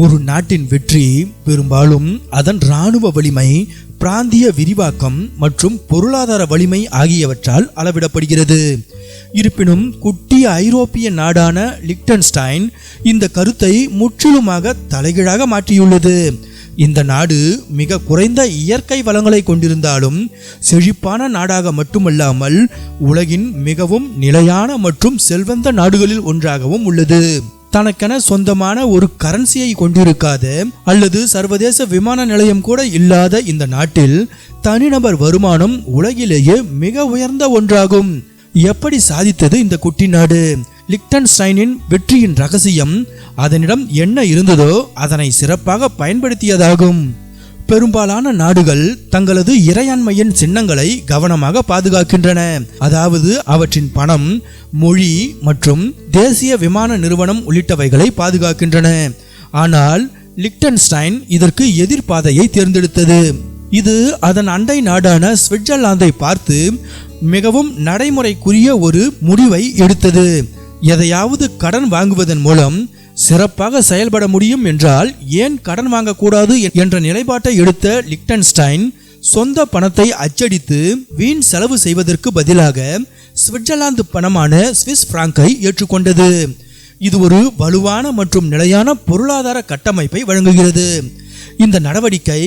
ஒரு நாட்டின் வெற்றி பெரும்பாலும் அதன் இராணுவ வலிமை பிராந்திய விரிவாக்கம் மற்றும் பொருளாதார வலிமை ஆகியவற்றால் அளவிடப்படுகிறது. இருப்பினும் குட்டி ஐரோப்பிய நாடான லிக்டன்ஸ்டைன் இந்த கருத்தை முற்றிலுமாக தலைகீழாக மாற்றியுள்ளது. இந்த நாடு மிக குறைந்த இயற்கை வளங்களை கொண்டிருந்தாலும் செழிப்பான நாடாக மட்டுமல்லாமல் உலகின் மிகவும் நிலையான மற்றும் செல்வந்த நாடுகளில் ஒன்றாகவும் உள்ளது. தனக்கென சொந்தமான ஒரு கரன்சியை கொண்டிருக்காத அல்லது சர்வதேச விமான நிலையம் கூட இல்லாத இந்த நாட்டில் தனிநபர் வருமானம் உலகிலேயே மிக உயர்ந்த ஒன்றாகும். எப்படி சாதித்தது இந்த குட்டி நாடு? லிக்டன்ஸ்டைனின் வெற்றியின் ரகசியம் அதனிடம் என்ன இருந்ததோ அதனை சிறப்பாக பயன்படுத்தியதாகும். பெரும்பாலான நாடுகள் தங்களது இறையாண்மையின் சின்னங்களை கவனமாக பாதுகாக்கின்றன. அதாவது அவற்றின் பணம் மொழி மற்றும் தேசிய விமான நிறுவனம் உள்ளிட்டவைகளை பாதுகாக்கின்றன. ஆனால் லிக்டன்ஸ்டைன் இதற்கு எதிர்பாதையை தேர்ந்தெடுத்தது. இது அதன் அண்டை நாடான சுவிட்சர்லாந்தை பார்த்து மிகவும் நடைமுறைக்குரிய ஒரு முடிவை எடுத்தது. எதையாவது கடன் வாங்குவதன் மூலம் சிறப்பாக செயல்பட முடியும் என்றால் ஏன் கடன் வாங்கக்கூடாது என்ற நிலைப்பாட்டை எடுத்த லிக்டன்ஸ்டைன் சொந்த பணத்தை அச்சடித்து வீண் செலவு செய்வதற்கு பதிலாக சுவிட்சர்லாந்து பணமான சுவிஸ் பிராங்கை ஏற்றுக்கொண்டது. இது ஒரு வலுவான மற்றும் நிலையான பொருளாதார கட்டமைப்பை வழங்குகிறது. இந்த நடவடிக்கை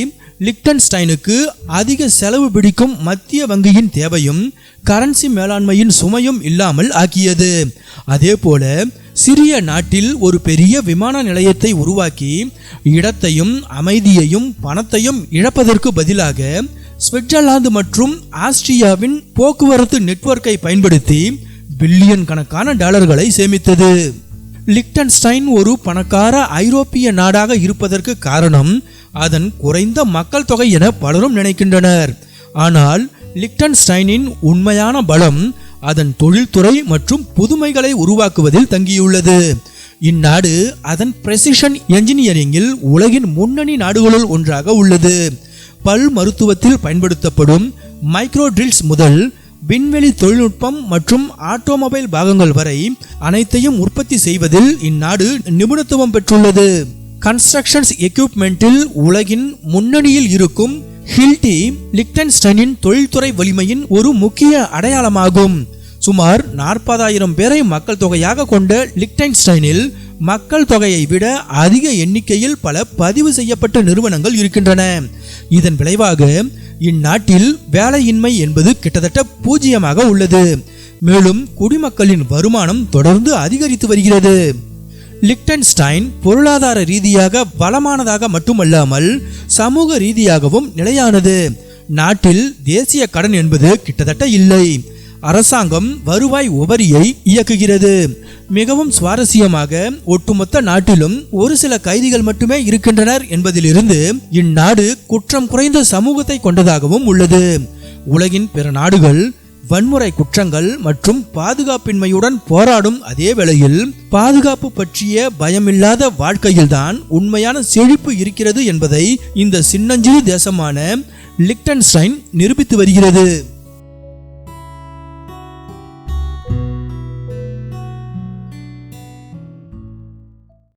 லிக்டன்ஸ்டைனுக்கு அதிக செலவு பிடிக்கும் மத்திய வங்கியின் தேவையும் கரன்சி மேலாண்மையின் சுமையும் இல்லாமல் ஆக்கியது. அதே போல சிறிய நாட்டில் ஒரு பெரிய விமான நிலையத்தை உருவாக்கி இடத்தையும் அமைதியையும் பணத்தையும் இழப்பதற்கு பதிலாக சுவிட்சர்லாந்து மற்றும் ஆஸ்திரியாவின் போக்குவரத்து நெட்வொர்க்கை பயன்படுத்தி பில்லியன் கணக்கான டாலர்களை சேமித்தது. லிக்டன்ஸ்டைன் ஒரு பணக்கார ஐரோப்பிய நாடாக இருப்பதற்கு காரணம் அதன் குறைந்த மக்கள் தொகை என பலரும் நினைக்கின்றனர். ஆனால் லிக்டன்ஸ்டைனின் உண்மையான பலம் அதன் தொழில்துறை மற்றும் புதுமைகளை உருவாக்குவதில் தங்கியுள்ளது. இந்நாடு அதன் பிரசிஷன் என்ஜினியரிங்கில் உலகின் முன்னணி நாடுகளுள் ஒன்றாக உள்ளது. பல் மருத்துவத்தில் பயன்படுத்தப்படும் மைக்ரோ ட்ரில்ஸ் முதல் விண்வெளி தொழில்நுட்பம் மற்றும் ஆட்டோமொபைல் பாகங்கள் வரை அனைத்தையும் உற்பத்தி செய்வதில் இந்நாடு நிபுணத்துவம் பெற்றுள்ளது. கன்ஸ்ட்ரக்ஷன்ஸ் எக்யூப்மெண்ட்டில் உலகின் முன்னணியில் இருக்கும் ஹில்டி லிக்டன்ஸ்டைனின் தொழில்துறை வலிமையின் ஒரு முக்கிய அடையாளமாகும். சுமார் நாற்பதாயிரம் பேரை மக்கள் தொகையாக கொண்ட லிக்டைன்ஸ்டைனில் மக்கள் தொகையை விட அதிக எண்ணிக்கையில் பல பதிவு செய்யப்பட்ட நிறுவனங்கள் இருக்கின்றன. இதன் விளைவாக இந்நாட்டில் வேலையின்மை என்பது கிட்டத்தட்ட பூஜ்ஜியமாக உள்ளது. மேலும் குடிமக்களின் வருமானம் தொடர்ந்து அதிகரித்து வருகிறது. லிக்டன்ஸ்டைன் பொருளாதார ரீதியாக வளமானதாக மட்டுமல்லாமல் சமூக ரீதியாகவும் நிலையானது. நாட்டில் தேசிய கடன் என்பது கிட்டத்தட்ட இல்லை. அரசாங்கம் வருவாய் உபரியை இயக்குகிறது. மிகவும் சுவாரஸ்யமாக ஒட்டுமொத்த நாட்டிலும் ஒரு சில கைதிகள் மட்டுமே இருக்கின்றனர் என்பதிலிருந்து இந்நாடு குற்றம் குறைந்த சமூகத்தை கொண்டதாகவும் உள்ளது. உலகின் பிற நாடுகள் வன்முறை குற்றங்கள் மற்றும் பாதுகாப்பின்மையுடன் போராடும் அதே வேளையில் பாதுகாப்பு பற்றிய பயமில்லாத வாழ்க்கையில்தான் உண்மையான செழிப்பு இருக்கிறது என்பதை இந்த சின்னஞ்சிறு தேசமான லிக்டன்ஸ்டைன் நிரூபித்து வருகிறது.